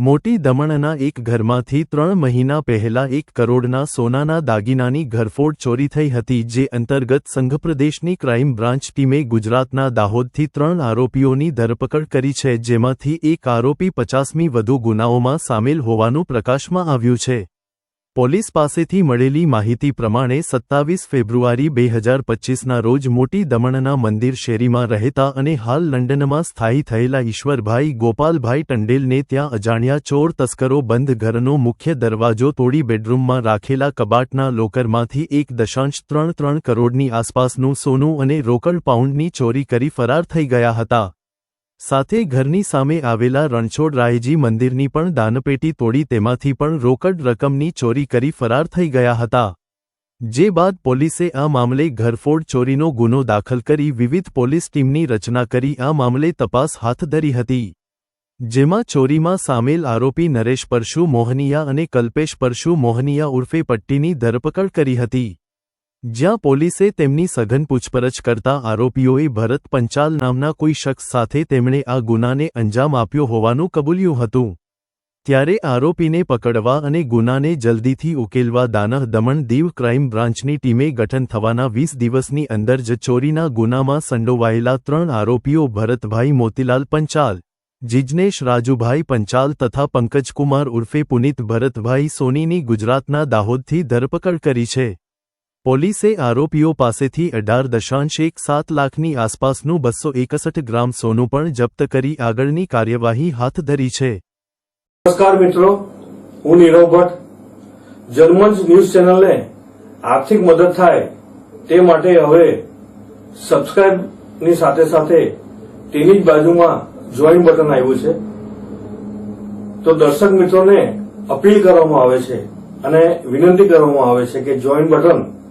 મોટી દમણના એક ઘરમાંથી ત્રણ મહિના પહેલા એક કરોડના સોનાના દાગીનાની ઘરફોડ ચોરી થઈ હતી જે અંતર્ગત સંઘપ્રદેશની ક્રાઇમ બ્રાન્ચ ટીમે ગુજરાતના દાહોદથી ત્રણ આરોપીઓની ધરપકડ કરી છે જેમાંથી એક આરોપી પચાસમી વધુ ગુનાઓમાં સામેલ હોવાનું પ્રકાશમાં આવ્યું છે. પોલીસ પાસેથી મળેલી માહિતી પ્રમાણે સત્તાવીસ ફેબ્રુઆરી બે હજાર પચ્ચીસના રોજ મોટી દમણના મંદિર શેરીમાં રહેતા અને હાલ લંડનમાં સ્થાયી થયેલા ઈશ્વરભાઈ ગોપાલભાઈ ટંડેલને ત્યાં અજાણ્યા ચોર તસ્કરો બંધ ઘરનો મુખ્ય દરવાજો તોડી બેડરૂમમાં રાખેલા કબાટના લોકરમાંથી એક દશાંશ ત્રણ ત્રણ કરોડની આસપાસનું સોનું અને રોકડ પાઉન્ડની ચોરી કરી ફરાર થઈ ગયા હતા. સાથે ઘરની સામે આવેલા રણછોડરાયજી મંદિરની પણ દાનપેટી તોડી તેમાંથી પણ રોકડ રકમની ચોરી કરી ફરાર થઈ ગયા હતા. જે બાદ પોલીસે આ મામલે ઘરફોડ ચોરીનો ગુનો દાખલ કરી વિવિધ પોલીસ ટીમની રચના કરી આ મામલે તપાસ હાથ ધરી હતી. જેમાં ચોરીમાં સામેલ આરોપી નરેશ પરશુ મોહનિયા અને કલ્પેશ પરશુ મોહનિયા ઉર્ફે પટ્ટીની ધરપકડ કરી હતી. જ્યાં પોલીસે તેમની સઘન પૂછપરછ કરતા આરોપીઓએ ભરત પંચાલ નામના કોઈ શખ્સ સાથે તેમણે આ ગુનાને અંજામ આપ્યો હોવાનું કબૂલ્યું હતું. ત્યારે આરોપીને પકડવા અને ગુનાને જલ્દીથી ઉકેલવા દાનહ દમણ દીવ ક્રાઇમ બ્રાન્ચની ટીમે ગઠન થવાના વીસ દિવસની અંદર જ ચોરીના ગુનામાં સંડોવાયેલા ત્રણ આરોપીઓ ભરતભાઈ મોતીલાલ પંચાલ જિજ્નેશ રાજુભાઈ પંચાલ તથા પંકજકુમાર ઉર્ફે પુનિત ભરતભાઈ સોનીની ગુજરાતના દાહોદથી ધરપકડ કરી છે. પોલીસે આરોપીઓ પાસેથી અઢાર દશાંશ એક સાત લાખની આસપાસનું બસો એકસઠ ગ્રામ સોનું પણ જપ્ત કરી આગળની કાર્યવાહી હાથ ધરી છે. નમસ્કાર મિત્રો, હું નીરવ ભટ્ટ. જર્મન્સ ન્યૂઝ ચેનલને આર્થિક મદદ થાય તે માટે હવે સબસ્ક્રાઇબની સાથે સાથે તેની જ બાજુમાં જોઈન બટન આવ્યું છે. તો દર્શક મિત્રોને અપીલ કરવામાં આવે છે અને વિનંતી કરવામાં આવે છે કે join button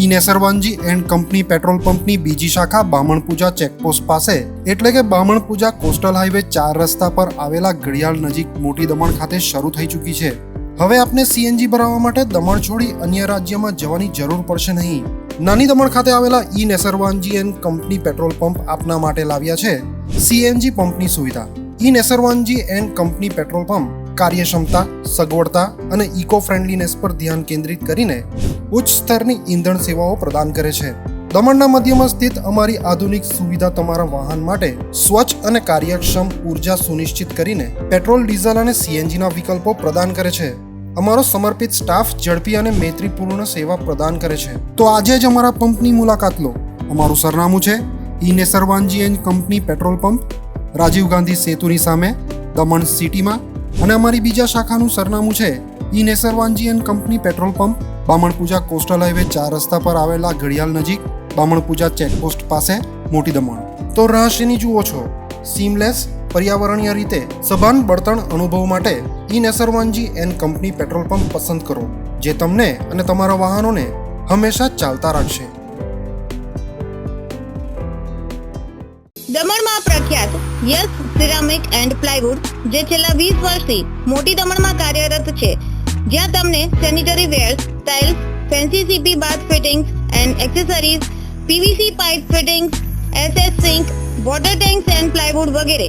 E Nesarwanji and company petrol પંપની બીજી શાખા બામણપૂજા ચેકપોસ્ટ પાસે. એટલે કે બામણપૂજા કોસ્ટલ હાઈવે ચાર રસ્તા પર આવેલા ઘડિયાળ નજીક મોટી દમણ ખાતે શરૂ થઈ ચૂકી છે. હવે આપને સીએનજી ભરાવવા માટે દમણ છોડી અન્ય રાજ્યમાં જવાની જરૂર પડશે નહીં. નાની દમણ ખાતે આવેલા E Nesarwanji and company petrol pump આપના માટે લાવ્યા છે. સીએનજી પંપની સુવિધા. E Nesarwanji and company petrol pump કાર્યક્ષમતા, સગવડતા અને ઇકો ફ્રેન્ડલીનેસ પર ધ્યાન કેન્દ્રિત કરીને ઉચ્ચ સ્તરની ઈંધણ સેવાઓ પ્રદાન કરે છે. દમણના મધ્યમાં સ્થિત અમારી આધુનિક સુવિધા તમારા વાહન માટે સ્વચ્છ અને કાર્યક્ષમ ઊર્જા સુનિશ્ચિત કરીને પેટ્રોલ, ડીઝલ અને સીએનજીના વિકલ્પો પ્રદાન કરે છે. અમારો સમર્પિત સ્ટાફ ઝડપી અને મૈત્રીપૂર્ણ સેવા પ્રદાન કરે છે. તો આજે જ અમારા પંપની મુલાકાત લો. અમારું સરનામું છે E Nesarwanji and company petrol pump, Rajiv Gandhi સેતુની સામે, દમણ સિટીમાં અને અમારી બીજા શાખાનું સરનામું છે E Nesarwanji and company petrol pump Bamanpuja coastal highway ચાર રસ્તા પર આવેલા ઘડિયાળ નજીક બામણપૂજા ચેકપોસ્ટ પાસે મોટી દમણ. તો રહસ્યની જુઓ છો. સીમલેસ, પર્યાવરણીય રીતે સભાન બળતણ અનુભવ માટે E Nesarwanji and company petrol pump પસંદ કરો, જે તમને અને તમારા વાહનોને હંમેશા ચાલતા રાખશે. દમણમાં પ્રખ્યાત યસ સિરામિક એન્ડ પ્લાયવુડ, જે છેલ્લા વીસ વર્ષથી મોટી દમણમાં કાર્યરત છે જ્યાં તમને sanitary ware tiles fancy CP bath fittings and accessories PVC pipe fittings SS sink water tanks and plywood વગેરે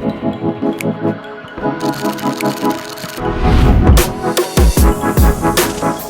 Thank you.